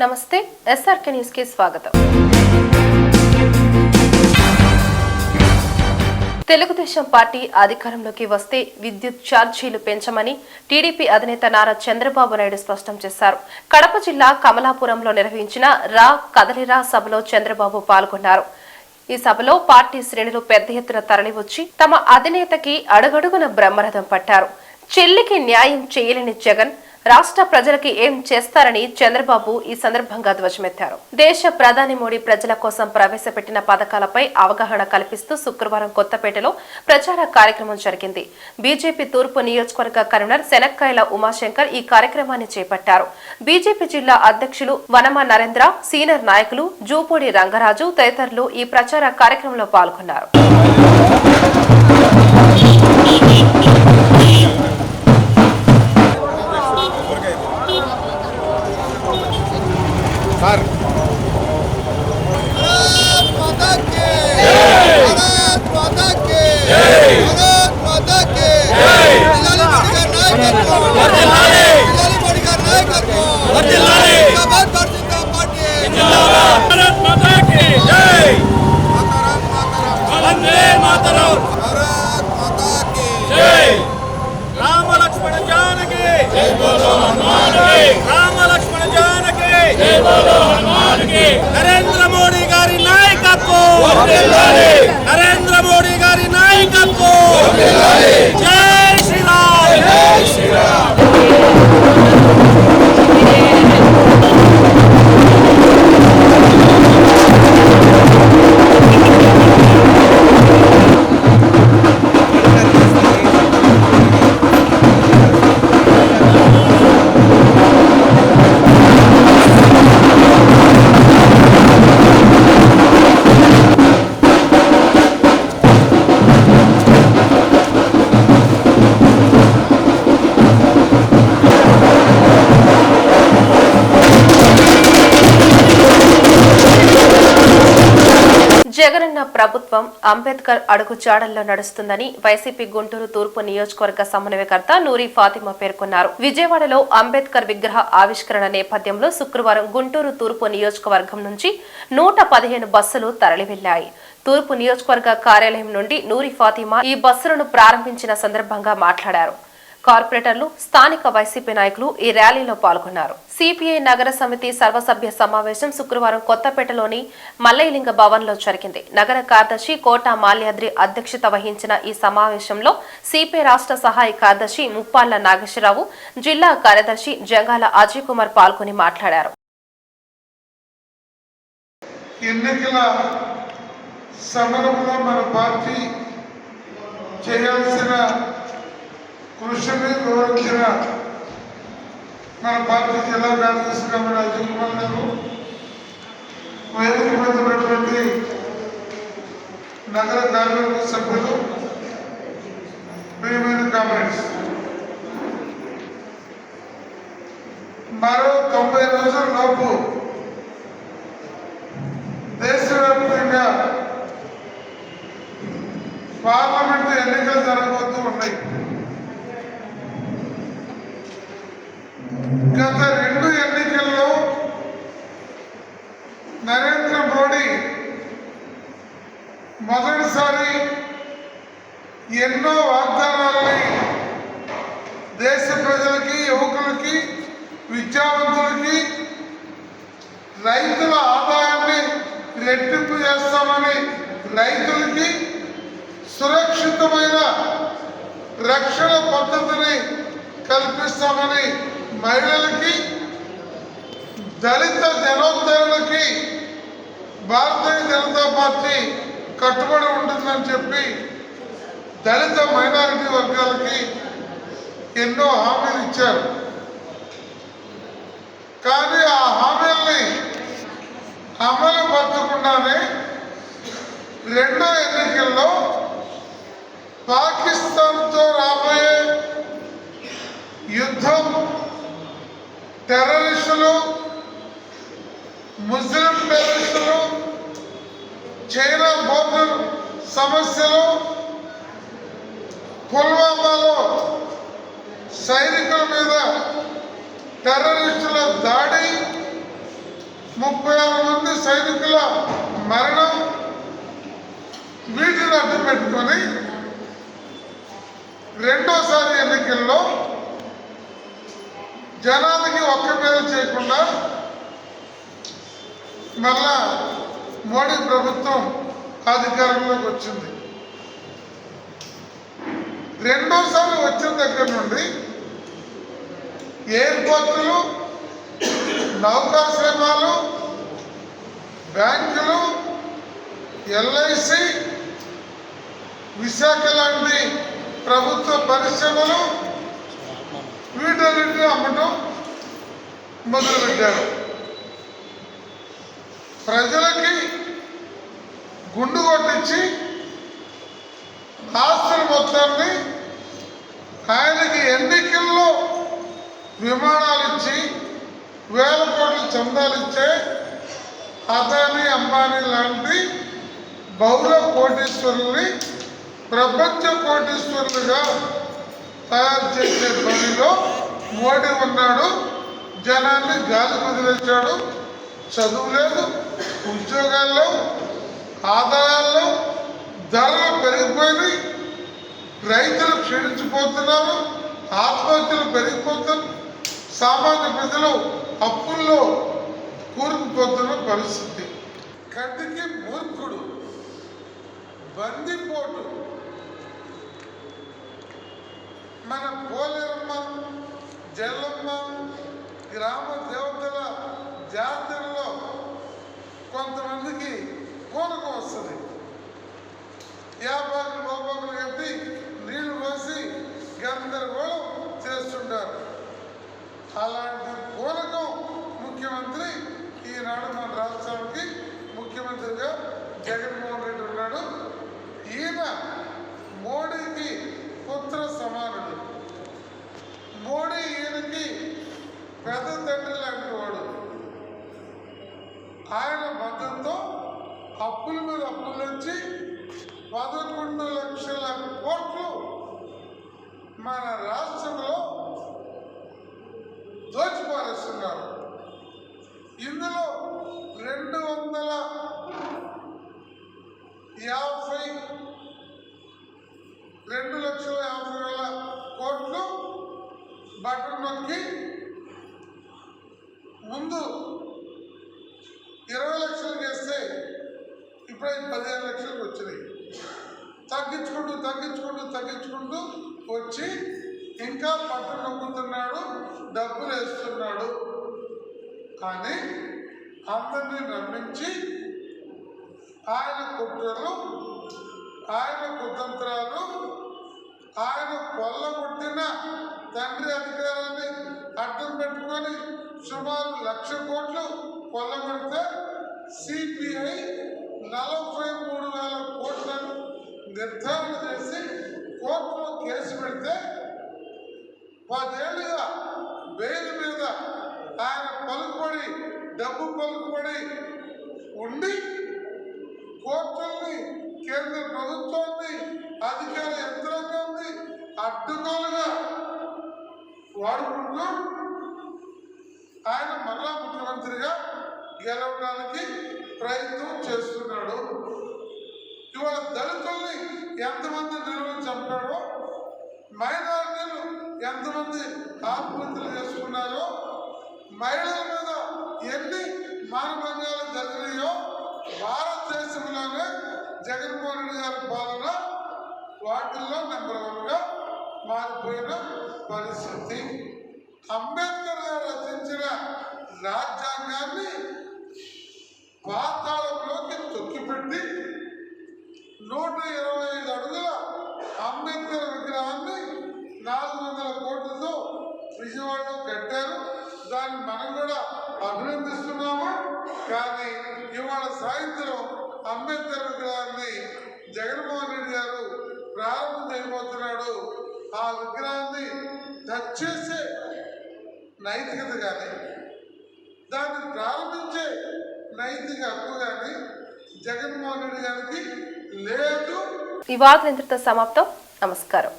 నమస్తే ఎస్ఆర్కే న్యూస్కి స్వాగతం. తెలుగుదేశం పార్టీ అధికారంలోకి వస్తే విద్యుత్ ఛార్జీలు పెంచమని టీడీపీ అధినేత నారా చంద్రబాబు నాయుడు స్పష్టం చేశారు. కడప జిల్లా కమలాపురంలో నిర్వహించిన రా కదలిరా సభలో చంద్రబాబు పాల్గొన్నారు. ఈ సభలో పార్టీ శ్రేణులు పెద్ద ఎత్తున తరలివచ్చి తమ అధినేతకి అడుగడుగున బ్రహ్మరథం పట్టారు. చెల్లికి న్యాయం చేయలేని జగన్ రాష్ట్ర ప్రజలకి ఏం చేస్తారని చంద్రబాబు ఈ సందర్భంగా ధ్వజమెత్తారు. దేశ ప్రధాని మోడీ ప్రజల కోసం ప్రవేశపెట్టిన పథకాలపై అవగాహన కల్పిస్తూ శుక్రవారం కొత్తపేటలో ప్రచార కార్యక్రమం జరిగింది. బీజేపీ తూర్పు నియోజకవర్గ కన్వీనర్ శనక్కాయల ఉమాశంకర్ ఈ కార్యక్రమాన్ని చేపట్టారు. బీజేపీ జిల్లా అధ్యక్షులు వనమ నరేంద్ర సీనియర్ నాయకులు జూపూడి రంగరాజు తదితరులు ఈ ప్రచార కార్యక్రమంలో పాల్గొన్నారు. trabajar. నాయకత్వం జగనన్న ప్రభుత్వం అంబేద్కర్ అడుగు జాడల్లో నడుస్తుందని వైసీపీ గుంటూరు తూర్పు నియోజకవర్గ సమన్వయకర్త నూరి ఫాతిమా పేర్కొన్నారు. విజయవాడలో అంబేద్కర్ విగ్రహ ఆవిష్కరణ నేపథ్యంలో శుక్రవారం గుంటూరు తూర్పు నియోజకవర్గం నుంచి నూట పదిహేను బస్సులు తరలివెళ్ళాయి తూర్పు నియోజకవర్గ కార్యాలయం నుండి నూరి ఫాతిమా ఈ బస్సులను ప్రారంభించిన సందర్భంగా మాట్లాడారు. కార్పొరేటర్లు స్థానిక వైసీపీ నాయకులు ఈ ర్యాలీలో పాల్గొన్నారు. సిపిఐ నగర సమితి సర్వసభ్య సమావేశం శుక్రవారం కొత్తపేటలోని మల్లయ్యలింగ భవన్లో జరిగింది. నగర కార్యదర్శి కోట మాల్యాద్రి అధ్యక్షత వహించిన ఈ సమావేశంలో సిపిఐ రాష్ట్ర సహాయ కార్యదర్శి ముప్పాళ్ళ నాగేశ్వరరావు జిల్లా కార్యదర్శి జంగాల అజయ్ కుమార్ పాల్గొని మాట్లాడారు. ఎన్నికల సమరంలో మన పార్టీ చేయాల్సిన కృషిని వివరించిన మన పార్టీ జిల్లా కార్యదర్శిగా మన అజయ్ కుమార్ గారు వేదిక మీద ఉన్నటువంటి నగర కార్యవర్గ సభ్యులు ప్రియమైన కామెంట్స్ మరో తొంభై రోజుల లోపు దేశవ్యాప్తంగా పార్లమెంటు ఎన్నికలు జరగబోతూ ఉన్నాయి. గత రెండు ఎన్నికల్లో నరేంద్ర మోడీ మొదటిసారి ఎన్నో వాగ్దానాలని దేశ ప్రజలకి యువకులకి విద్యావంతులకి రైతుల ఆదాయాన్ని రెట్టింపు చేస్తామని రైతులకి సురక్షితమైన రక్షణ పద్ధతిని కల్పిస్తామని మహిళలకి దళిత జనోద్ధరణకి భారతీయ జనతా పార్టీ కట్టుబడి ఉంటుందని చెప్పి దళిత మైనారిటీ వర్గాలకి ఎన్నో హామీలు ఇచ్చారు. కానీ ఆ హామీల్ని అమలు పరచకుండానే రెండో ఎన్నికల్లో పాకిస్తాన్తో రాబోయే యుద్ధం టెర్రరిస్టులు ముస్లిం టెర్రరిస్టులు చైనా బోర్డర్ సమస్యలు పుల్వామాలో సైనికుల మీద టెర్రరిస్టుల దాడి ముప్పై ఆరు మంది సైనికుల మరణం వీటిని అడ్డు పెట్టుకొని రెండోసారి ఎన్నికల్లో జనాలకి ఒక్క మేలు చేయకుండా మళ్ళా మోడీ ప్రభుత్వం అధికారంలోకి వచ్చింది. రెండోసారి వచ్చిన దగ్గర నుండి ఎయిర్పోర్టులు నౌకాశ్రమాలు బ్యాంకులు ఎల్ఐసి విశాఖ లాంటి ప్రభుత్వ పరిశ్రమలు వీటన్నిటిని అమ్మటం మొదలుపెట్టారు. ప్రజలకి గుండు కొట్టించి ఆస్తుల మొత్తాన్ని ఆయనకి ఎన్నికల్లో విమానాలు ఇచ్చి వేల కోట్లు చందాలు ఇచ్చే అదాని అంబానీ లాంటి బహుళ కోటీశ్వరుల్ని ప్రపంచ కోటీశ్వరులుగా తయారు చేసే పనిలో మోడీ ఉన్నాడు. జనాన్ని గాలి వదిలేశాడు. చదువు లేదు ఉద్యోగాల్లో ఆదాయాల్లో ధరలు పెరిగిపోయినాయి. రైతులు క్షీణించిపోతున్నారు ఆత్మహత్యలు పెరిగిపోతున్నారు. సామాన్య ప్రజలు అప్పుల్లో కూరుకుపోతున్న పరిస్థితి. కంటికి మూర్ఖుడు బందిపోటు. మన పోలేరమ్మ జల్లమ్మ గ్రామ దేవతల జాతరలో కొంతమందికి పూనకం వస్తుంది. వ్యాపారులు లోపలు కట్టి నీళ్ళు పోసి గందరగోళం చేస్తుంటారు. అలాంటి కోనకం ముఖ్యమంత్రి ఈనాడు మన రాష్ట్రానికి ముఖ్యమంత్రిగా జగన్మోహన్ రెడ్డి ఉన్నాడు. ఈయన మోడీకి పుత్ర సమానుడు మోడీ ఈయనకి పెద్ద తండ్రి లాంటి వాడు. ఆయన మద్దతుతో అప్పుల మీద అప్పుల నుంచి పదకొండు లక్షల కోట్లు మన రాష్ట్రంలో దోచిపారేస్తున్నారు ఇందులో రెండు వందల యాభై రెండు లక్షల యాభై వేల కోట్లు బటన్ నొక్కి ముందు ఇరవై లక్షలు చేస్తే ఇప్పుడే పదిహేను లక్షలకు వచ్చినాయి. తగ్గించుకుంటూ తగ్గించుకుంటూ తగ్గించుకుంటూ వచ్చి ఇంకా పట్టు నొక్కుతున్నాడు డబ్బులు వేస్తున్నాడు. కానీ అందరినీ నమ్మించి ఆయన కుట్రలు ఆయన కుతంత్రాలు ఆయన కొల్లగొట్టిన తండ్రి అధికారాన్ని అడ్డం పెట్టుకొని సుమారు లక్ష కోట్లు కొల్లగొడితే సిపిఐ నలభై మూడు వేల కోట్లను నిర్ధారణ చేసి కోర్టులో కేసు పెడితే పదేళ్ళుగా బెయిల్ మీద ఆయన పలుకుబడి డబ్బు పలుకుబడి ఉండి కోర్టుల్ని కేంద్ర ప్రభుత్వాన్ని అధికార యంత్రాంగాన్ని అడ్డుకోలుగా వాడుకుంటూ ఆయన మరలా ముఖ్యమంత్రిగా గెలవడానికి ప్రయత్నం చేస్తున్నాడు. ఇవాళ దళితుల్ని ఎంతమంది నిలువలు చంపాడో మైనారిటీలు ఎంతమంది ఆత్మహత్యలు చేసుకున్నారో మహిళల మీద ఎన్ని మానభంగాలు జరిగినాయో భారతదేశంలోనే జగన్మోహన్ రెడ్డి గారి పాలన వాటిల్లో నెంబర్ వన్గా మారిపోయిన పరిస్థితి. అంబేద్కర్ గారు రచించిన రాజ్యాంగాన్ని పాతాళంలోకి తొక్కిపెట్టి నూట ఇరవై ఐదు అడుగుల అంబేద్కర్ విగ్రహాన్ని నాలుగు వందల కోట్లతో విజయవాడలో కట్టారు. దాన్ని మనం కూడా అభినందిస్తున్నాము. కానీ ఇవాళ సాయంత్రం అంబేద్కర్ విగ్రహాన్ని జగన్మోహన్ రెడ్డి గారు ప్రారంభం చేయబోతున్నాడు. ఆ విగ్రహాన్ని టచ్ చేసే నైతికత కానీ దాన్ని ప్రారంభించే నైతిక హక్కు కానీ జగన్మోహన్ రెడ్డి గారికి లేదు. ఈ వార్తలు సమాప్తం. నమస్కారం.